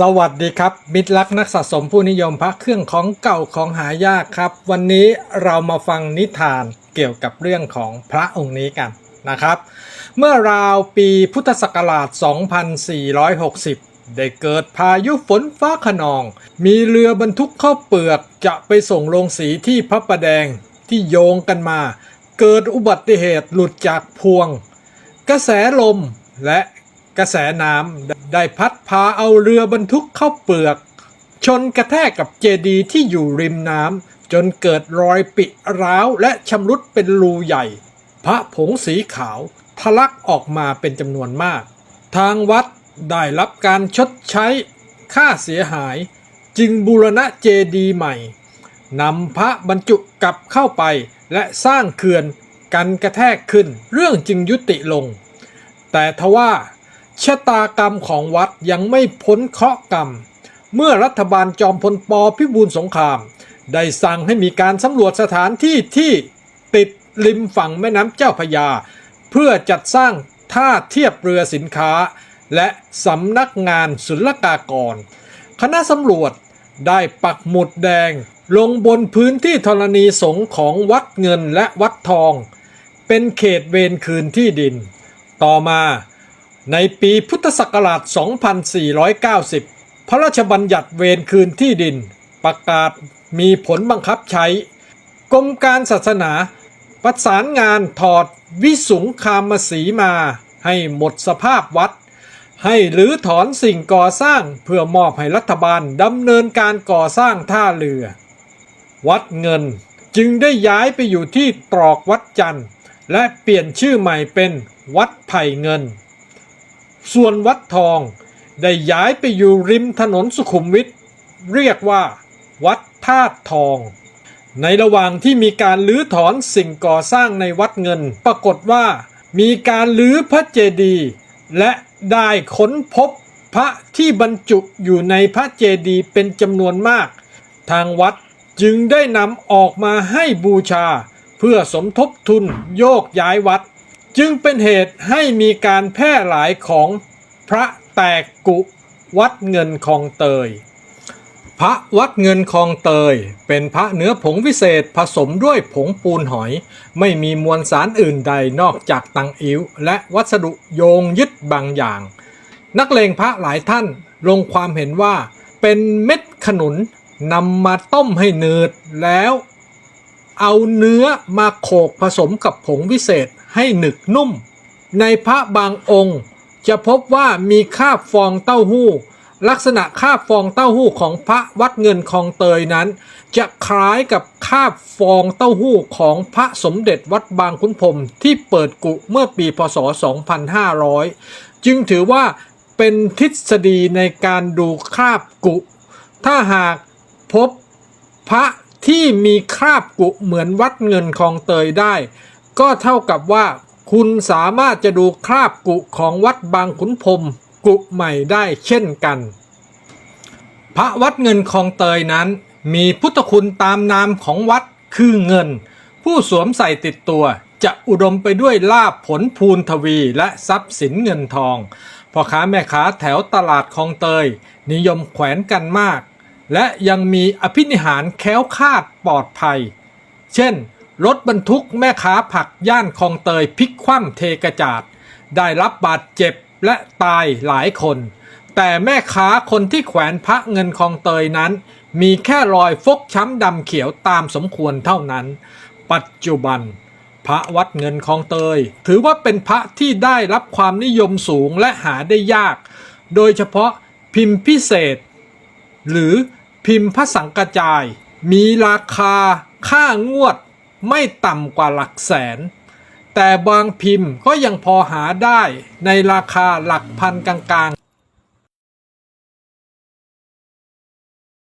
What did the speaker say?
สวัสดีครับมิตรรักนักสะสมผู้นิยมพระเครื่องของเก่าของหายากครับ วันนี้เรามาฟังนิทานเกี่ยวกับเรื่องของพระองค์นี้กันนะครับ เมื่อราวปีพุทธศักราช 2460 ได้เกิดพายุฝนฟ้าขนอง มีเรือบรรทุกข้าวเปลือกจะไปส่งโรงสีที่พระประแดงที่โยงกันมา เกิดอุบัติเหตุหลุดจากพวง กระแสลมและ กระแสน้ำได้พัดพาเอาเรือบรรทุกเข้าเปลือก ชนกระแทกกับเจดีย์ที่อยู่ริมน้ำจนเกิดรอยปิร้าวและชำรุดเป็นรูใหญ่ พระผงสีขาวทะลักออกมาเป็นจำนวนมาก ทางวัดได้รับการชดใช้ค่าเสียหาย จึงบูรณะเจดีย์ใหม่นำพระบรรจุกลับเข้าไปและสร้างเขื่อนกันกระแทกขึ้นเรื่องจึงยุติลง แต่ทว่า ชะตากรรมของวัดยังไม่พ้นเคราะห์กรรม เมื่อรัฐบาลจอมพลปพิบูลสงคราม ได้สั่งให้มีการสำรวจสถานที่ที่ติดริมฝั่งแม่น้ำเจ้าพยา เพื่อจัดสร้างท่าเทียบเรือสินค้า และสำนักงานศุลกากร คณะสำรวจได้ปักหมุดแดงลงบนพื้นที่ธรณีสงของวัดเงินและวัดทอง เป็นเขตเวรคืนที่ดิน ต่อมา ในปีพุทธศักราช 2490 พระราชบัญญัติเวรคืนที่ดิน ประกาศมีผลบังคับใช้ กรมการศาสนา ประสานงานถอดวิสุงคามสีมา ให้หมดสภาพวัด ให้หรือถอนสิ่งก่อสร้างเพื่อมอบให้รัฐบาลดำเนินการก่อสร้างท่าเรือ วัดเงินจึงได้ย้ายไปอยู่ที่ตรอกวัดจันทร์ และเปลี่ยนชื่อใหม่เป็นวัดไผ่เงิน ส่วนวัดทองได้ย้ายไปอยู่ริมถนนสุขุมวิทเรียกว่า วัดธาตุทอง ในระหว่างที่มีการลื้อถอนสิ่งก่อสร้างในวัดเงิน ปรากฏว่า มีการลื้อพระเจดีย์และได้ค้นพบพระที่บรรจุอยู่ในพระเจดีย์เป็นจำนวนมาก ทางวัดจึงได้นำออกมาให้บูชา เพื่อสมทบทุนโยกย้ายวัด จึงเป็นเหตุให้มีการแพร่หลายของพระแตกกุวัดเงินคลองเตย พระวัดเงินคลองเตย เป็นพระเนื้อผงวิเศษผสมด้วยผงปูนหอย ไม่มีมวลสารอื่นใดนอกจากตังอิ๋วและวัสดุโยงยึดบางอย่าง นักเลงพระหลายท่านลงความเห็นว่าเป็นเม็ดขนุนนำมาต้มให้เนืดแล้ว เอาเนื้อมาโขกผสมกับผงวิเศษ ให้หนึกนุ่ม ในพระบางองค์ จะพบว่ามีคาบฟองเต้าหู้ ลักษณะคาบฟองเต้าหู้ของพระวัดเงินคลองเตยนั้น จะคล้ายกับคาบฟองเต้าหู้ของพระสมเด็จวัดบางขุนพรมที่เปิดกุเมื่อปีพศ 2500 จึงถือว่าเป็นทฤษฎีในการดูคราบกุ ถ้าหากพบพระที่มีคราบกุเหมือนวัดเงินคลองเตยได้ ก็เท่ากับว่า คุณสามารถจะดูคราบกุของวัดบางขุนพรมกุใหม่ได้เช่นกัน พระวัดเงินคลองเตยนั้น มีพุทธคุณตามนามของวัดคือเงิน ผู้สวมใส่ติดตัวจะอุดมไปด้วยลาภผลพูนทวีและทรัพย์สินเงินทองพ่อค้าแม่ค้าแถวตลาดคลองเตย นิยมแขวนกันมาก และยังมีอภินิหารแค้วคาดปลอดภัย เช่น รถบรรทุกแม่ค้าผักย่านคลองเตยพลิกคว่ำเทกระจาด ได้รับบาดเจ็บและตายหลายคน แต่แม่ค้าคนที่แขวนพระเงินคลองเตยนั้น มีแค่รอยฟกช้ำดำเขียวตามสมควรเท่านั้น ปัจจุบัน พระวัดเงินคลองเตย ถือว่าเป็นพระที่ได้รับความนิยมสูงและหาได้ยาก โดยเฉพาะพิมพ์พิเศษ หรือพิมพ์พระสังกระจาย มีราคาค่างวด ไม่ต่ำกว่าหลักแสน แต่บางพิมพ์ก็ยังพอหาได้ในราคาหลักพันกลาง